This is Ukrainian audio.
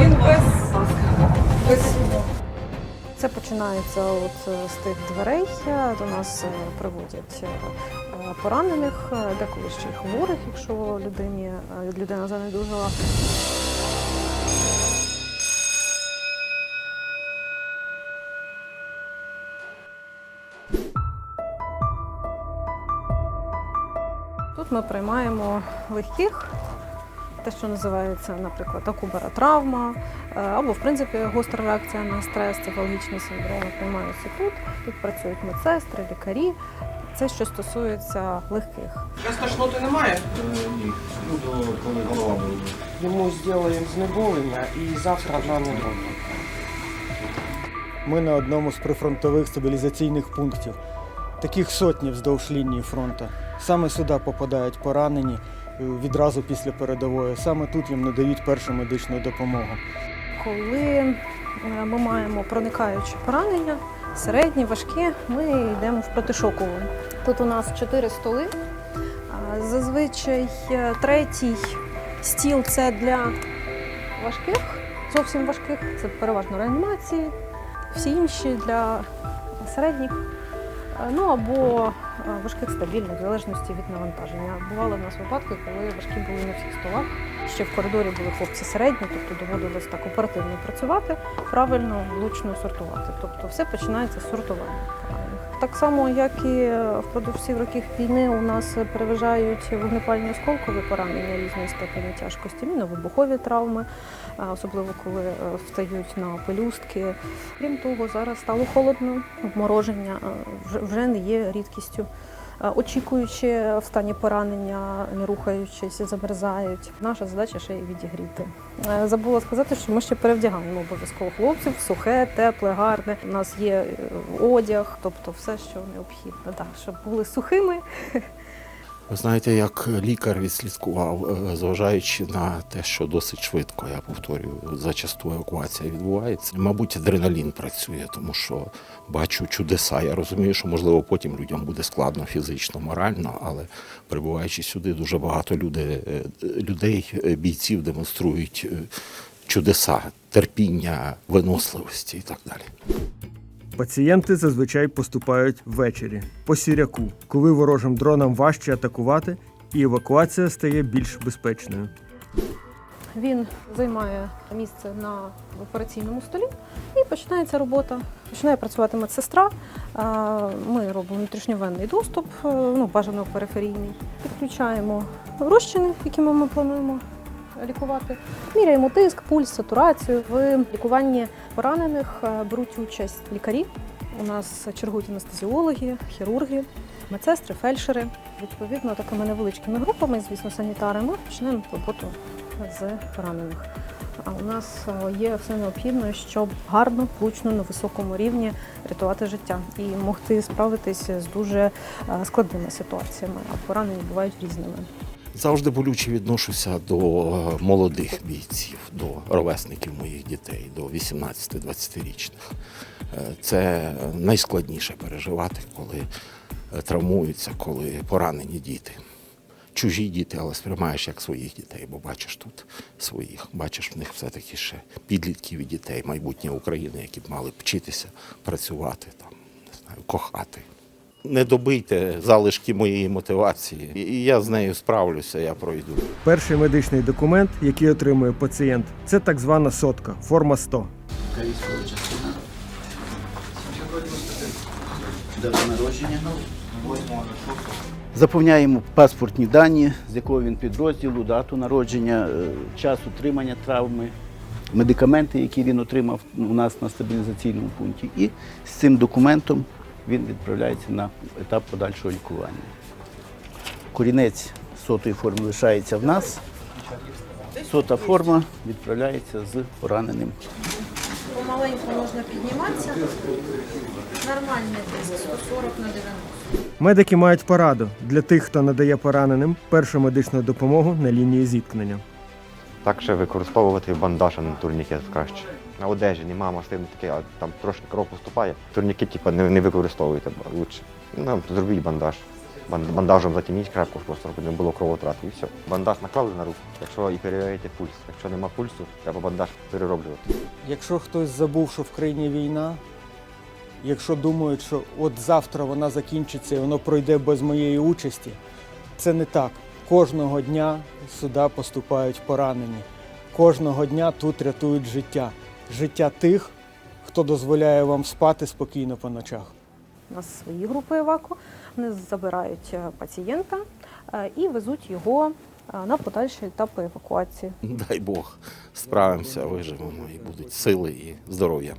Він без, без Це починається от з тих дверей. До нас е, приводять е, е, поранених, деколи ще й хворих, якщо людині людина занедужала. Тут ми приймаємо легких, те, що називається, наприклад, акубара травма, е, або, в принципі, гостра реакція на стрес, цефалогічний синдром приймаються тут. Тут працюють медсестри, лікарі. Це що стосується легких. Зараз тошноти немає. Ні, ну, до коли голова болить. Йому зробимо знеболення і завтра на недовго. Ми на одному з прифронтових стабілізаційних пунктів. Таких сотні вздовж лінії фронту. Саме сюди попадають поранені відразу після передової. Саме тут їм надають першу медичну допомогу. Коли е, ми маємо проникаючі поранення, середні, важкі, ми йдемо в протишокову. Тут у нас чотири столи. Зазвичай е, третій стіл це для важких, зовсім важких, це переважно реанімації, всі інші для середніх. Е, Ну або важких стабільних, в залежності від навантаження. Бували в нас випадки, коли важкі були на всіх столах. Ще в коридорі були хлопці середні, тобто доводилось так оперативно працювати, правильно, влучно сортувати. Тобто все починається з сортування. Так само, як і впродовж всіх років війни, у нас переважають вогнепальні осколкові поранення різної степені тяжкості, міновибухові травми, особливо коли е, встають на пелюстки. Крім того, зараз стало холодно, обмороження е, вже- вже не є рідкістю. Е, Очікуючи в стані поранення, не рухаючись, замерзають. Наша задача ще й відігріти. Е, Забула сказати, що ми ще перевдягаємо обов'язково хлопців, сухе, тепле, гарне. У нас є е, одяг, тобто все, що необхідно, так, щоб були сухими. Ви знаєте, як лікар відслідкував, е, зважаючи на те, що досить швидко, я повторюю, зачасту евакуація відбувається. Мабуть, адреналін працює, тому що бачу чудеса. Я розумію, що можливо потім людям буде складно фізично, морально, але прибуваючи сюди, дуже багато е, людей, е, бійців демонструють чудеса, терпіння, виносливості і так далі. Пацієнти зазвичай поступають ввечері по сіряку, коли ворожим дронам важче атакувати, і евакуація стає більш безпечною. Він займає місце на операційному столі і починається робота. Починає працювати медсестра. Ми робимо внутрішньовенний доступ, е, ну бажано периферійний. Підключаємо розчини, якими ми плануємо лікувати. Міряємо тиск, пульс, сатурацію. В лікуванні поранених е, беруть участь лікарі. У нас чергують анестезіологи, хірурги, медсестри, фельдшери. Відповідно, такими невеличкими групами, звісно, санітари, ми починаємо роботу з поранених. А у нас е, є все необхідне, щоб гарно, влучно, на високому рівні рятувати життя і могти справитися з дуже е, складними ситуаціями. А поранені бувають різними. Завжди болюче відношуся до е, молодих бійців, до ровесників моїх дітей, до 18-20-річних. Е, Це найскладніше переживати, коли е, травмуються, коли поранені діти. Чужі діти, але сприймаєш як своїх дітей, бо бачиш тут своїх. Бачиш в них все-таки ще підлітків і дітей, майбутнє України, які б мали вчитися, працювати, там, не знаю, кохати. Не добийте залишки моєї мотивації, і я з нею справлюся, я пройду. Перший медичний документ, який отримує пацієнт, це так звана сотка, форма 100. Яка військова частина? Дата народження. Заповняємо паспортні дані, з якого він підрозділу, дату народження, е, час утримання травми, медикаменти, які він отримав у нас на стабілізаційному пункті. І з цим документом він відправляється на етап подальшого лікування. Корінець сотої форми лишається в нас. Сота форма відправляється з пораненим Помаленьку можна підніматися. Нормальний тиск 140 на 90. Медики мають пораду для тих, хто надає пораненим першу медичну допомогу на лінії зіткнення. Так ще використовувати бандаж, а не турнікет краще. На одежі нема масивно таке, а там трошки кров поступає. Турнікет типу, не, не використовуйте лучше. Ну, зробіть бандаж. Бан- Бандажем затягніть крепко, просто щоб не було кровотрати. І все. Бандаж наклали на руку. Якщо і перевіряєте пульс. Якщо нема пульсу, треба бандаж перероблювати. Якщо хтось забув, що в країні війна, якщо думають, що от завтра вона закінчиться і воно пройде без моєї участі, це не так. Кожного дня сюди поступають поранені. Кожного дня тут рятують життя. Життя тих, хто дозволяє вам спати спокійно по ночах. У нас свої групи еваку. Вони забирають е, пацієнта е, і везуть його е, на подальші етапи евакуації. Дай Бог, справимося, виживемо і будуть сили і здоров'я.